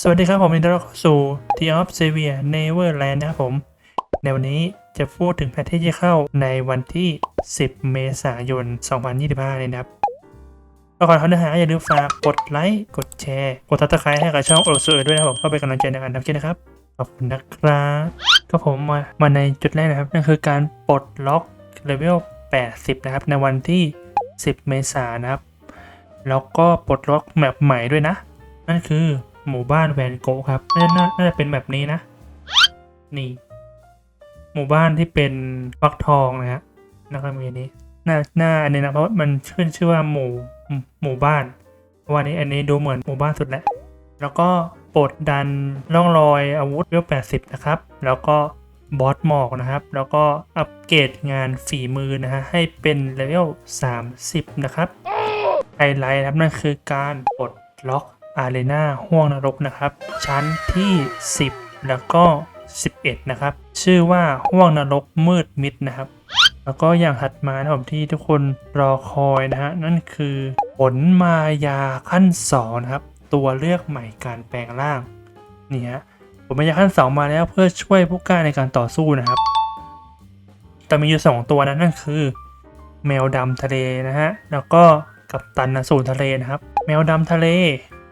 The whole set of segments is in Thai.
สวัสดีครับผมยินดีต้อนรับเข้าสู่ The of Xavier Neverland นะครับผม ในวันนี้จะพูดถึงแพทที่จะเข้าในวันที่ 10 เมษายน 2025เลยนะครับก็ก่อนเข้าเนื้อหาอย่าลืมฝากกดไลค์ กดแชร์ กดติดตามให้กับช่องโอโซเอด้วยนะครับผมเพื่อเป็นกำลังใจในการทำคลิปนะครับ ขอบคุณนะครับก็ผมมามาในจุดแรกนะครับนั่นคือการปลดล็อกเลเวล 80 นะครับ ในวันที่ 10 เมษายนนะครับ แล้วก็ปลดล็อกแมปใหม่ด้วยนะ นั่นคือ หมู่บ้านแวนโกครับน่าน่าน่าจะเป็นแบบนี้นะ นี่ หมู่บ้านที่เป็นฟักทองนะฮะนะครับมีอันนี้หน้าหน้าอันนี้นะเพราะมันขึ้นชื่อว่าหมู่หมู่บ้านวันนี้อันนี้ดูเหมือนหมู่บ้านสุดแหล้วแล้วก็ปลดดันร่องรอยอาวุธเลเวล80 นะครับ แล้วก็บอสหมอกนะครับ แล้วก็อัปเกรดงานฝีมือนะฮะให้เป็นเลเวล30 นะครับไฮไลท์ครับนั่นคือการปลดล็อก อารีนาห่วงนรกนะครับ ชั้นที่ 10 แล้วก็ 11 นะครับ ชื่อว่าห่วงนรกมืดมิดนะครับ แล้วก็อย่างถัดมานะครับที่ทุกคนรอคอยนะฮะนั่นคือผลมายาขั้น2นะครับ ตัวเลือกใหม่การแปลงร่างนี่ฮะผลมายาขั้น 2 มาแล้วเพื่อช่วยผู้กล้าในการต่อสู้นะครับแต่มีอยู่ 2 ตัวนะนั่นคือ แมวดำทะเลนะฮะแล้วก็กัปตันนสูนทะเลนะครับ แมวดำทะเล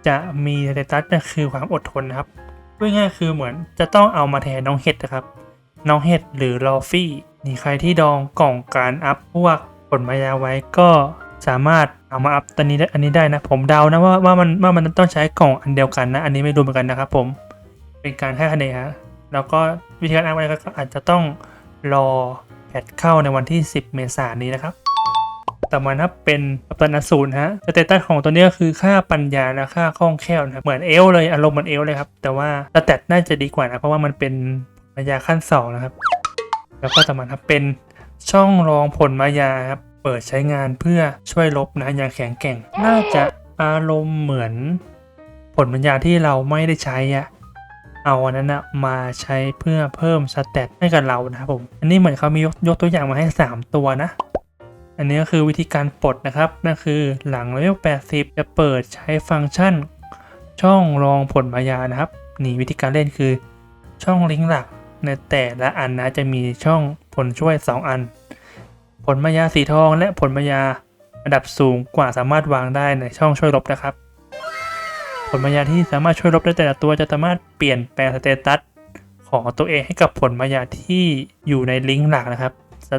จะมีสเตตัสคือความอดทนนะครับพูดง่ายคือเหมือนจะต้องเอามาแทนน้องเห็ดนะครับ น้องเห็ดหรือลอฟี่นี่ใครที่ดองกล่องการอัพพวกผลมายาไว้ก็สามารถเอามาอัพตัวนี้ได้อันนี้ได้นะ ผมเดานะว่าว่ามันว่ามันต้องใช้กล่องอันเดียวกันนะ อันนี้ไม่รู้เหมือนกันนะครับ ผมเป็นการให้คะแนนฮะแล้วก็วิธีการอัพอะไรก็อาจจะต้องรอแพทเข้าในวันที่ 10 เมษายนนี้นะครับ ต่อมานครับเป็นกัปตันอสูรฮะสเตตัสของตัวนี้ก็คือค่าปัญญาและค่าคล่องแคล่วนะครับเหมือนเอลเลยอารมณ์เหมือนเอลเลยครับแต่ว่าสเตตน่าจะดีกว่านะเพราะว่ามันเป็นปัญญาขั้นสองนะครับแล้วก็ต่อมาครับเป็นช่องรองผลมายาครับเปิดใช้งานเพื่อช่วยลบนะอย่างแข็งแกร่ง น่าจะอารมณ์เหมือนผลปัญญาที่เราไม่ได้ใช้อะเอาอันนั้นนะมาใช้เพื่อเพิ่มสเตตให้กับเรานะครับผม อันนี้เหมือนเขามียกยกตัวอย่างมาให้ 3 ตัวนะ อันนี้ก็คือวิธีการปลดนะครับ นั่นคือหลังเลเวล80 จะเปิดใช้ฟังก์ชัน ช่องรองผลมายานะครับ นี่วิธีการเล่นคือ ช่องลิงก์หลักในแต่ละอันนะจะมีช่องผลช่วย 2 อัน ผลมายาสีทองและผลมายาระดับสูงกว่าสามารถวางได้ในช่องช่วยลบนะครับ ผลมายาที่สามารถช่วยลบได้แต่ละตัวจะสามารถเปลี่ยนแปลงสเตตัสของตัวเองให้กับผลมายาที่อยู่ในลิงก์หลักนะครับ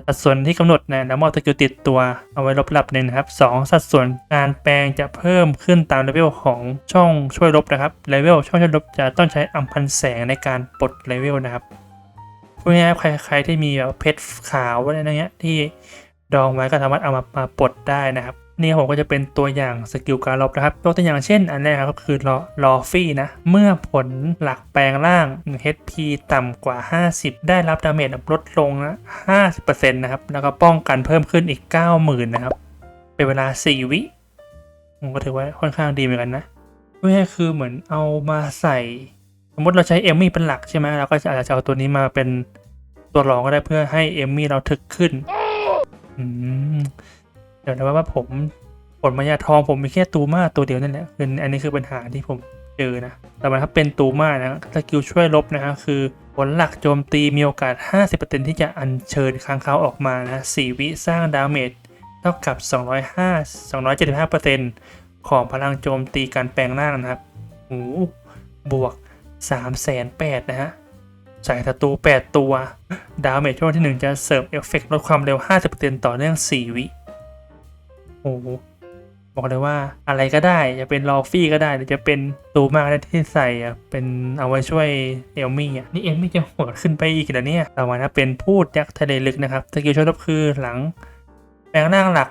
สัดส่วนที่กำหนดนะแล้วมอบสกิลติดตัวเอาไว้ลบระดับหนึ่งนะครับ 2 สัดส่วนการแปลงจะเพิ่มขึ้นตามเลเวลของช่องช่วยลบนะครับเลเวลช่องช่วยลบจะต้องใช้อัมพันแสงในการปลดเลเวลนะครับพูดง่ายๆใครใครที่มีแบบเพชรขาวอะไรเงี้ยที่ดองไว้ก็สามารถเอามามาปลดได้นะครับ นี่ผมก็จะเป็นตัวอย่างสกิลการลบนะครับยกตัวอย่างเช่นอันแรกครับก็คือลอลอฟี่นะ เมื่อผลหลักแปลงร่าง HP ต่ำกว่า 50 ได้รับดาเมจลดลงนะ50%นะครับ แล้วก็ป้องกันเพิ่มขึ้นอีก 90,000 นะครับ เป็นเวลา 4 วิผมก็ถือว่าค่อนข้างดีเหมือนกันนะไม่ใช่คือเหมือนเอามาใส่ สมมติเราใช้เอมมี่เป็นหลักใช่ไหมเราก็อาจจะเอาตัวนี้มาเป็นตัวรองก็ได้เพื่อให้เอมมี่เราถึกขึ้นอืม เดี๋ยวนะว่าผมผลมายาทองผมมีแค่ตูมาตัวเดียวนั่นแหละคืออันนี้คือปัญหาที่ผมเจอนะ แต่มันถ้าเป็นตูมานะสกิลช่วยลบนะฮะคือผลหลักโจมตีมีโอกาส 50%ที่จะอัญเชิญค้างคาวออกมานะ4วิสร้างดาเมจเท่ากับ 205 275%ของพลังโจมตีการแปลงร่างนะครับโอ้โหบวก3 8 0 0 0นะฮะใส่ศัตรู8 ตัว ดาเมจช่วงที่ 1 จะเสริมเอฟเฟกต์ลดความเร็ว 50%ต่อเนื่อง 4 วิ โอ้โหบอกเลยว่าอะไรก็ได้ จะเป็นลอฟฟี่ก็ได้หรือจะเป็นตูมากได้ที่ใส่อะเป็นเอาไว้ช่วยเอลมี่อะนี่เอลมี่จะโหดขึ้นไปอีกแล้วเนี่ยต่อมานะเป็นพูดยักษ์ทะเลลึกนะครับสกิลช่วยลบคือหลังแปลงร่างหลัก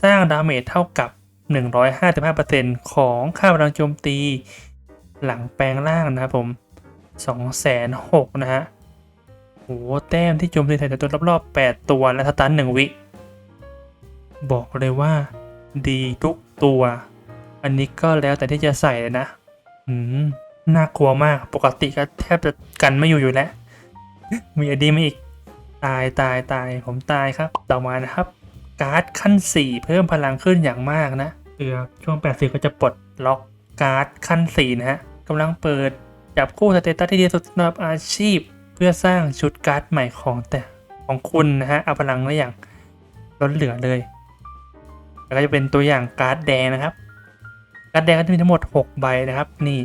สร้างดาเมจเท่ากับ 155%ของค่าพลังโจมตี หลังแปลงร่างนะครับผม206,000นะฮะโหแต้มที่โจมตีใส่ตัวรอบๆ8ตัวและสตันหนึ่งวิ บอกเลยว่า ดีทุกตัว อันนี้ก็แล้วแต่ที่จะใส่เลยนะอืมน่ากลัวมากปกติก็แทบจะกันไม่อยู่อยู่แล้ว มีอดีมาอีก ตายตายตายผมตายครับ ต่อมานะครับ การ์ดขั้น 4 เพิ่มพลังขึ้นอย่างมากนะคือช่วง 80 ก็จะปลดล็อกการ์ดขั้น 4 นะฮะกำลังเปิดจับคู่สเตตัสที่ดีสุดสำหรับอาชีพ เพื่อสร้างชุดการ์ดใหม่ของแต่ของคุณนะฮะเอาพลังไว้อย่างล้นเหลือเลย แล้วก็จะเป็นตัวอย่างการ์ดแดงนะครับ การ์ดแดงก็จะมีทั้งหมด 6 ใบนะครับนี่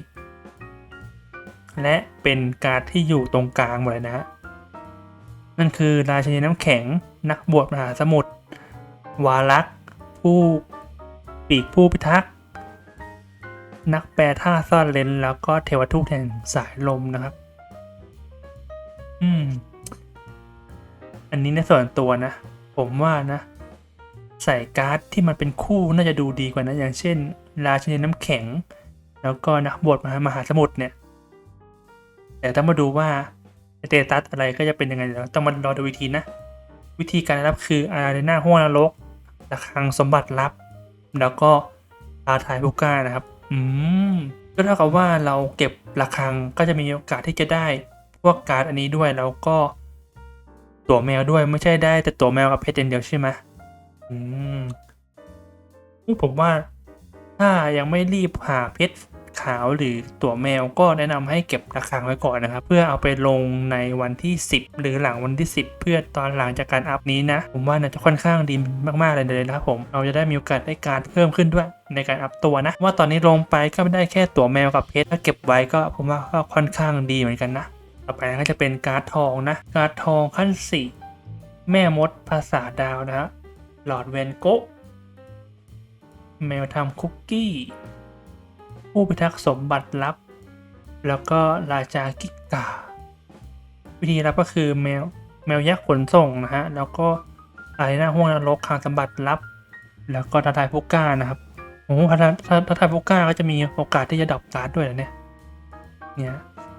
และเป็นการ์ดที่อยู่ตรงกลางหมดเลยนะ นั่นคือราชินีน้ำแข็งนักบวชมหาสมุทรวาลักผู้ปีกผู้พิทักษ์นักแปลท่าซ่อนเลนแล้วก็เทวทูตแห่งสายลมนะครับ อืม อันนี้ในส่วนตัวนะ ผมว่านะ ส่การ์ดที่มันเป็นคู่น่าจะดูดีกว่านะอย่างเช่น ราชินีน้ำแข็ง แล้วก็นักบวชมหามหาสมุทรเนี่ย แต่ต้องมาดูว่าสเตตัสอะไรก็จะเป็นยังไงเดี๋ยวต้องมารอดูวิธีนะ วิธีการรับคืออารีนาห้วงนรกระฆังสมบัติลับ แล้วก็อาทายบุก้านะครับ อืมก็เท่ากับว่าเราเก็บระฆังก็จะมีโอกาสที่จะได้พวกการ์ดอันนี้ด้วยแล้วก็ ตัวแมวด้วยไม่ใช่ได้แต่ตัวแมวกับเพชรเดียวใช่ไหม อืมนี่ผมว่าถ้ายังไม่รีบหาเพชรขาวหรือตัวแมวก็แนะนำให้เก็บระฆังไว้ก่อนนะครับ เพื่อเอาไปลงในวันที่ 10 หรือหลังวันที่ 10 เพื่อตอนหลังจากการอัพนี้นะ ผมว่าน่าจะค่อนข้างดีมากๆเลยเลยนะครับผมเราจะได้มีโอกาสได้การเพิ่มขึ้นด้วยในการอัพตัวนะ ว่าตอนนี้ลงไปก็ไม่ได้แค่ตัวแมวกับเพชรถ้าเก็บไว้ก็ผมว่าก็ค่อนข้างดีเหมือนกันนะต่อไปก็จะเป็นการ์ดทองนะการ์ดทองขั้น 4 แม่มดภาษาดาวนะฮะ ลอดเวนโกะแมวทำคุกกี้ ผู้พิทักษ์สมบัติลับ แล้วก็ราชากิกาวิธีรับก็คือแมวแมวยักษ์ขนส่งนะฮะ แล้วก็อะไรหน้าห้วงนรกคางสมบัติลับ แล้วก็ทัทายผู้กล้านะครับโอ้โหทัทาทัทายผู้กล้าก็จะมีโอกาสที่จะดับการ์ดด้วยเหรอเนี่ยเนี่ย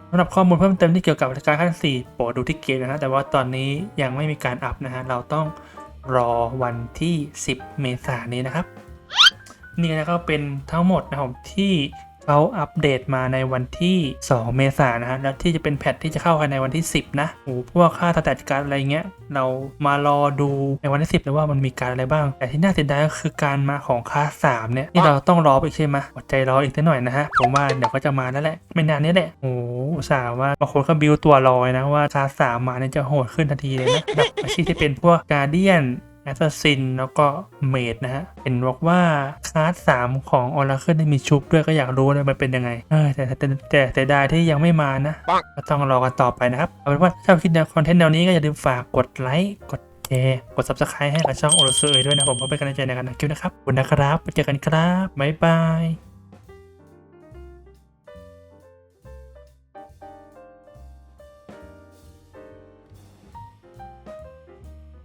สำหรับข้อมูลเพิ่มเติมที่เกี่ยวกับรายการขั้น4โปรดดูที่เกมนะฮะแต่ว่าตอนนี้ยังไม่มีการอัพนะฮะเราต้อง รอวันที่ 10 เมษายนนี้นะครับ นี่นะก็เป็นทั้งหมดนะครับที่ เขาอัปเดตมาในวันที่ 2 เมษายนนะฮะแล้วที่จะเป็นแพทที่จะเข้าภายในวันที่ 10 นะโอ้พวกค่าสแตทการดอะไรเงี้ย เรามารอดูในวันที่ 10 เลยว่ามันมีการอะไรบ้าง แต่ที่น่าเสียดายก็คือการมาของค่า3เนี่ยนี่เราต้องรอไปอีกใช่ไหมอดใจรออีกสักหน่อยนะฮะ ผมว่าเดี๋ยวก็จะมาแล้วแหละ ไม่นานนี้แหละโอ้สาห์ว่าบางคนก็บิวตัวรอยนะว่าค่าสามมาเนี่ยจะโหดขึ้นทันทีเลยนะแบบอาชีพที่เป็นพวกการเดียน แอสซัสซินแล้วก็เมดนะฮะ เห็นบอกว่าคลาสสามของออร์เคิลได้มีชุบด้วยก็อยากรู้เลยมันเป็นยังไงเออแต่แต่แต่แต่ได้ที่ยังไม่มานะ ก็ต้องรอกันต่อไปนะครับ เอาเป็นว่าถ้าคิดแนวคอนเทนต์แนวนี้ก็อย่าลืมฝากกดไลค์กดแชร์กด subscribe ให้กับช่องโอรสเอยด้วยนะผมเพื่อเป็นกำลังใจในการทำคลิปนะครับขอบคุณนะครับไปเจอกันครับบ๊ายบาย